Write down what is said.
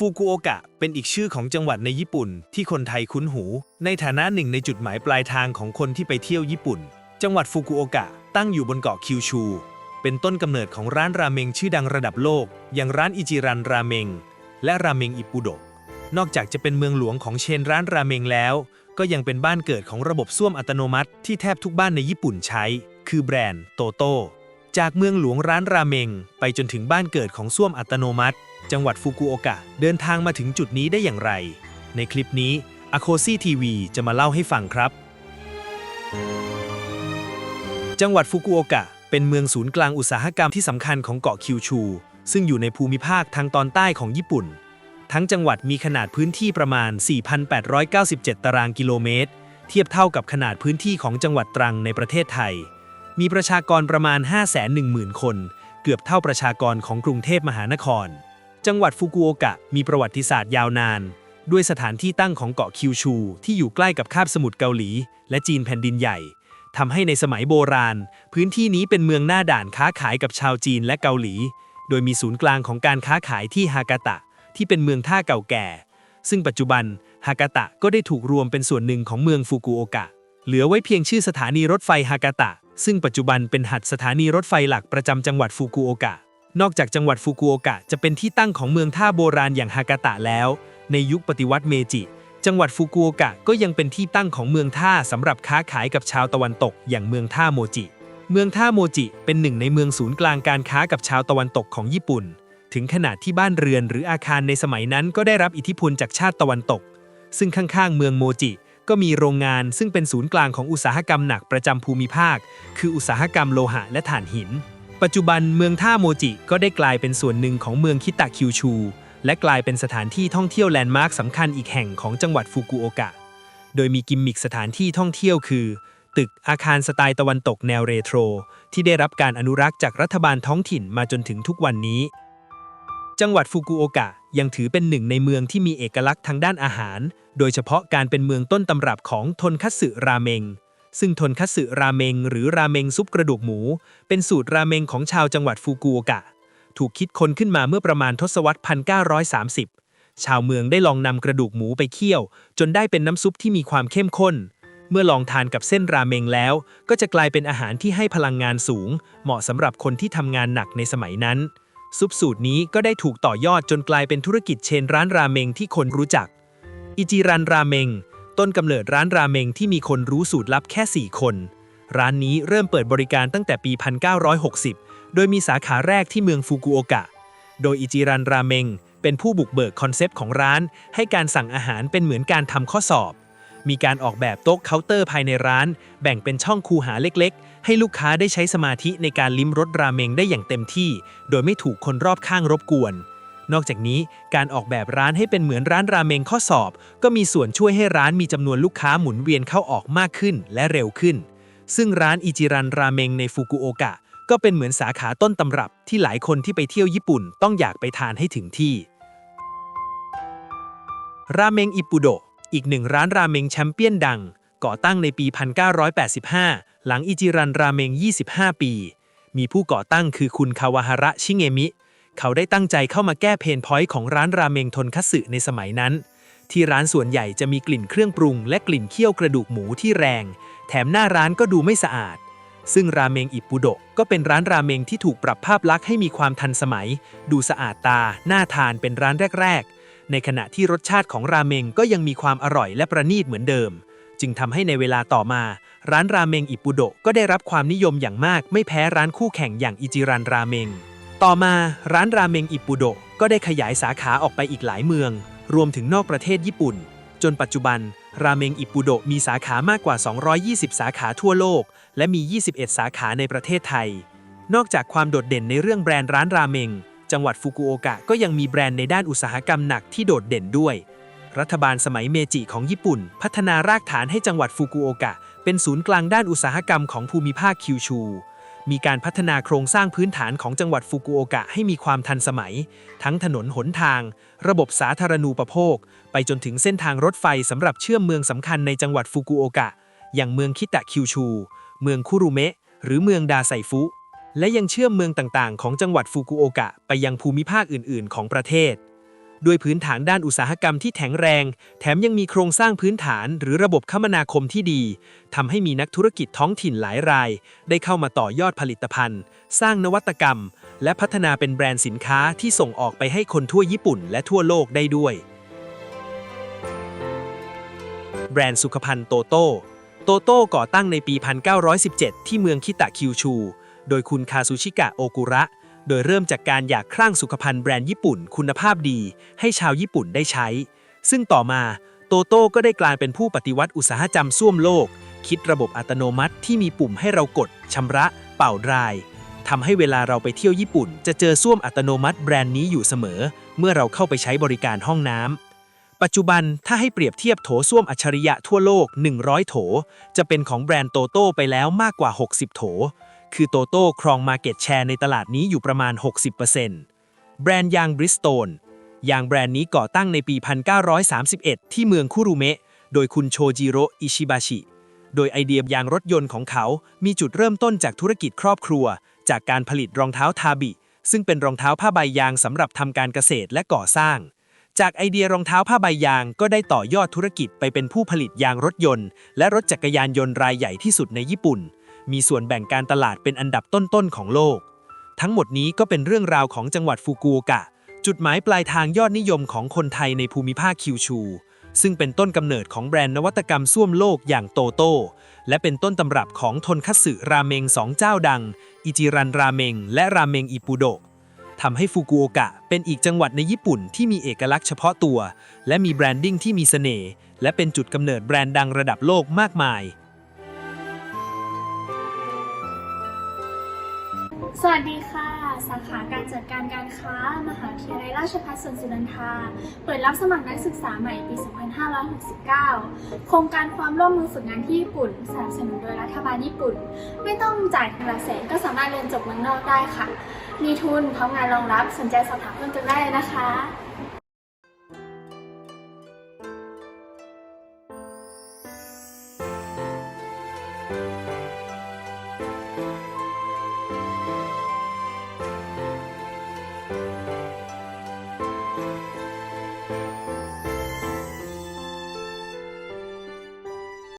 ฟูกุโอกะเป็นอีกชื่อของจังหวัดในญี่ปุ่น ที่คนไทยคุ้นหู ในฐานะหนึ่งในจุดหมายปลายทางของคนที่ไปเที่ยวญี่ปุ่น จังหวัดฟูกุโอกะตั้งอยู่บนเกาะคิวชู เป็นต้นกำเนิดของร้านราเมงชื่อดังระดับโลก อย่างร้านอิจิรันราเมง และราเมงอิปุโดะนอกจากจะเป็นเมืองหลวงของเชนร้านราเมงแล้ว ก็ยังเป็นบ้านเกิดของระบบส้วมอัตโนมัติที่แทบทุกบ้านในญี่ปุ่นใช้ คือแบรนด์โตโต้ จากเมืองหลวงร้านราเมง ไปจนถึงบ้านเกิดของส้วมอัตโนมัติ จังหวัดฟุกุโอกะ เดินทางมาถึงจุดนี้ได้อย่างไร ในคลิปนี้อโคซี่ทีวีจะมาเล่าให้ฟังครับ จังหวัดฟุกุโอกะ เป็นเมืองศูนย์กลางอุตสาหกรรมที่สำคัญของเกาะคิวชู ซึ่งอยู่ในภูมิภาคทางตอนใต้ของญี่ปุ่น ทั้งจังหวัดมีขนาดพื้นที่ประมาณ 4,897 ตารางกิโลเมตร เทียบเท่ากับขนาดพื้นที่ของจังหวัดตรังในประเทศไทย มีประชากรประมาณ 510,000 คน เกือบเท่าประชากรของกรุงเทพมหานคร จังหวัดฟุกุโอกะมีประวัติศาสตร์ยาวนาน ด้วยสถานที่ตั้งของเกาะคิวชู ที่อยู่ใกล้กับคาบสมุทรเกาหลี และจีนแผ่นดินใหญ่ทำให้ในสมัยโบราณ พื้นที่นี้เป็นเมืองหน้าด่านค้าขายกับชาวจีนและเกาหลี โดยมีศูนย์กลางของการค้าขายที่ฮากาตะ ที่เป็นเมืองท่าเก่าแก่ ซึ่งปัจจุบันฮากาตะก็ได้ถูกรวมเป็นส่วนหนึ่งของเมืองฟุกุโอกะ เหลือไว้เพียงชื่อสถานีรถไฟฮากาตะ ซึ่งปัจจุบันเป็นหัดสถานีรถไฟหลักประจำจังหวัดฟุกุโอกะ นอกจากจังหวัดฟุกุโอกะจะเป็นที่ตั้งของเมืองท่าโบราณอย่างฮากาตะแล้ว ในยุคปฏิวัติเมจิ จังหวัดฟุกุโอกะก็ยังเป็นที่ตั้งของเมืองท่าสำหรับค้าขายกับชาวตะวันตกอย่างเมืองท่าโมจิ เมืองท่าโมจิเป็นหนึ่งในเมืองศูนย์กลางการค้ากับชาวตะวันตกของญี่ปุ่น ถึงขนาดที่บ้านเรือนหรืออาคารในสมัยนั้นก็ได้รับอิทธิพลจากชาติตะวันตก ซึ่งข้างๆ เมืองโมจิ ก็มีโรงงานซึ่งเป็นศูนย์กลางของอุตสาหกรรมหนักประจำภูมิภาค คืออุตสาหกรรมโลหะและถ่านหิน ปัจจุบันเมืองท่าโมจิก็ได้กลายเป็นส่วนหนึ่งของเมืองคิตะคิวชู และกลายเป็นสถานที่ท่องเที่ยวแลนด์มาร์คสำคัญอีกแห่งของจังหวัดฟุกุโอกะ โดยมีกิมมิคสถานที่ท่องเที่ยวคือ ตึกอาคารสไตล์ตะวันตกแนวเรโทร ที่ได้รับการอนุรักษ์จากรัฐบาลท้องถิ่นมาจนถึงทุกวันนี้ จังหวัดฟุกุโอกะยังถือเป็นหนึ่งในเมืองที่มีเอกลักษณ์ทางด้านอาหาร โดยเฉพาะการเป็นเมืองต้นตำรับของทนคัตสึราเมง ซึ่งทนคัตสึราเมงหรือราเมงซุปกระดูกหมู เป็นสูตรราเมงของชาวจังหวัดฟุกุโอกะ ถูกคิดค้นขึ้นมาเมื่อประมาณทศวรรษ 1930 ชาวเมืองได้ลองนำกระดูกหมูไปเคี่ยว จนได้เป็นน้ำซุปที่มีความเข้มข้น เมื่อลองทานกับเส้นราเมงแล้ว ก็จะกลายเป็นอาหารที่ให้พลังงานสูง เหมาะสำหรับคนที่ทำงานหนักในสมัยนั้นซุปสูตรนี้ก็ได้ถูกต่อยอดจนกลายเป็นธุรกิจเชนร้านราเมงที่คนรู้จัก อิจิรันราเมง ต้นกำเนิดร้านราเมงที่มีคนรู้สูตรลับแค่ 4 คน ร้านนี้เริ่มเปิดบริการตั้งแต่ปี 1960 โดยมีสาขาแรกที่เมืองฟุกุโอกะ โดยอิจิรันราเมงเป็นผู้บุกเบิกคอนเซปต์ของร้าน ให้การสั่งอาหารเป็นเหมือนการทำข้อสอบ มีการออกแบบโต๊ะเคาน์เตอร์ภายในร้าน แบ่งเป็นช่องคูหาเล็กๆ ให้ลูกค้าได้ใช้สมาธิในการลิ้มรสราเมงได้อย่างเต็มที่ โดยไม่ถูกคนรอบข้างรบกวน นอกจากนี้การออกแบบร้านให้เป็นเหมือนร้านราเมงข้อสอบ ก็มีส่วนช่วยให้ร้านมีจำนวนลูกค้าหมุนเวียนเข้าออกมากขึ้นและเร็วขึ้น ซึ่งร้านอิจิรันราเมงในฟุกุโอกะ ก็เป็นเหมือนสาขาต้นตำรับที่หลายคนที่ไปเที่ยวญี่ปุ่นต้องอยากไปทานให้ถึงที่ ราเมงอิปุโดอีกหนึ่งร้านราเมงแชมเปี้ยนดัง ก่อตั้งในปี 1985 หลังอิจิรันราเมง 25 ปี มีผู้ก่อตั้งคือคุณคาวาฮาระชิเงมิ เขาได้ตั้งใจเข้ามาแก้เพนพอยต์ของร้านราเมงทนคัสึในสมัยนั้น ที่ร้านส่วนใหญ่จะมีกลิ่นเครื่องปรุง และกลิ่นเคี่ยวกระดูกหมูที่แรง แถมหน้าร้านก็ดูไม่สะอาด ซึ่งราเมงอิปุโดะก็เป็นร้านราเมงที่ถูกปรับภาพลักษณ์ให้มีความทันสมัย ดูสะอาดตา น่าทานเป็นร้านแรก ๆ ในขณะที่รสชาติของราเมงก็ยังมีความอร่อยและประณีตเหมือนเดิม จึงทำให้ในเวลาต่อมา ร้านราเมงอิปุโดะก็ได้รับความนิยมอย่างมาก ไม่แพ้ร้านคู่แข่งอย่างอิจิรันราเมง ต่อมาร้านราเมงอิปุโดะก็ได้ขยายสาขาออกไปอีกหลายเมือง รวมถึงนอกประเทศญี่ปุ่น จนปัจจุบัน ราเมงอิปุโดะมีสาขามากกว่า 220 สาขาทั่วโลก และมี 21 สาขาในประเทศไทย นอกจากความโดดเด่นในเรื่องแบรนด์ร้านราเมง จังหวัดฟุกุโอกะก็ยังมีแบรนด์ในด้านอุตสาหกรรมหนักที่โดดเด่นด้วย รัฐบาลสมัยเมจิของญี่ปุ่น พัฒนารากฐานให้จังหวัดฟุกุโอกะ เป็นศูนย์กลางด้านอุตสาหกรรมของภูมิภาคคิวชู มีการพัฒนาโครงสร้างพื้นฐานของจังหวัดฟุกุโอกะให้มีความทันสมัย ทั้งถนนหนทาง ระบบสาธารณูปโภค ไปจนถึงเส้นทางรถไฟสำหรับเชื่อมเมืองสำคัญในจังหวัดฟุกุโอกะ อย่างเมืองคิตะคิวชู เมืองคุรุเมะ หรือเมืองดาไซฟุ และยังเชื่อมเมืองต่างๆ ของจังหวัดฟุกุโอกะ ไปยังภูมิภาคอื่น ๆ ของประเทศ ด้วยพื้นฐานด้านอุตสาหกรรมที่แข็งแรง แถมยังมีโครงสร้างพื้นฐานหรือระบบคมนาคมที่ดีทำให้มีนักธุรกิจท้องถิ่นหลายราย ได้เข้ามาต่อยอดผลิตภัณฑ์ สร้างนวัตกรรม และพัฒนาเป็นแบรนด์สินค้าที่ส่งออกไปให้คนทั่วญี่ปุ่นและทั่วโลกได้ด้วย แบรนด์สุขภัณฑ์โตโต้โตโต้ก่อตั้งในปี 1917 ที่เมืองคิตะคิวชู โดยคุณคาซูชิกะโอกุระ โดยเริ่มจากการอยากครั่งสุขภัณฑ์แบรนด์ญี่ปุ่นคุณภาพดี ให้ชาวญี่ปุ่นได้ใช้ ซึ่งต่อมาโตโต้ก็ได้กลายเป็นผู้ปฏิวัติอุตสาหกรรมส้วมโลก คิดระบบอัตโนมัติที่มีปุ่มให้เรากดชำระ เป่าดรายทำให้เวลาเราไปเที่ยวญี่ปุ่น จะเจอส้วมอัตโนมัติแบรนด์นี้อยู่เสมอ เมื่อเราเข้าไปใช้บริการห้องน้ำปัจจุบันถ้าให้เปรียบเทียบโถส้วมอัจฉริยะทั่วโลก 100 โถ จะเป็นของแบรนด์โตโต้ไปแล้วมากกว่า 60 โถ คือโตโต้ครองมาเก็ตแชร์ในตลาดนี้อยู่ประมาณ 60%แบรนด์ยางบริสโตนยางแบรนด์นี้ก่อตั้งในปี 1931 ที่เมืองคุรุเมะ โดยคุณโชจิโร่อิชิบาชิ โดยไอเดียยางรถยนต์ของเขา มีจุดเริ่มต้นจากธุรกิจครอบครัว จากการผลิตรองเท้าทาบิ ซึ่งเป็นรองเท้าผ้าใบยางสำหรับทำการเกษตรและก่อสร้าง จากไอเดียรองเท้าผ้าใบยางก็ได้ต่อยอดธุรกิจไปเป็นผู้ผลิตยางรถยนต์ และรถจักรยานยนต์รายใหญ่ที่สุดในญี่ปุ่น มีส่วนแบ่งการตลาดเป็นอันดับต้นๆของโลก ทั้งหมดนี้ก็เป็นเรื่องราวของจังหวัดฟุกุโอกะ จุดหมายปลายทางยอดนิยมของคนไทยในภูมิภาคคิวชู ซึ่งเป็นต้นกำเนิดของแบรนด์นวัตกรรมส้วมโลกอย่างโตโต้ และเป็นต้นตำรับของทนคัตสึราเมงสองเจ้าดัง อิจิรันราเมง และราเมงอิปุโดะทำให้ฟุกุโอกะเป็นอีกจังหวัดในญี่ปุ่นที่มีเอกลักษณ์เฉพาะตัว และมีแบรนดิ้งที่มีเสน่ห์และเป็นจุดกำเนิดแบรนด์ดังระดับโลกมากมาย สวัสดีค่ะ สาขาการจัดการการค้า มหาวิทยาลัยราชภัฏสวนสุนันทา เปิดรับสมัครนักศึกษาใหม่ปี 2569 โครงการความร่วมมือฝึกงานที่ญี่ปุ่นสนับสนุนโดยรัฐบาลญี่ปุ่น ไม่ต้องจ่ายทีละแสนก็สามารถเรียนจบเมืองนอกได้ค่ะ มีทุนพร้อมงานรองรับสนใจสอบถามเพิ่มเติมได้เลยนะคะ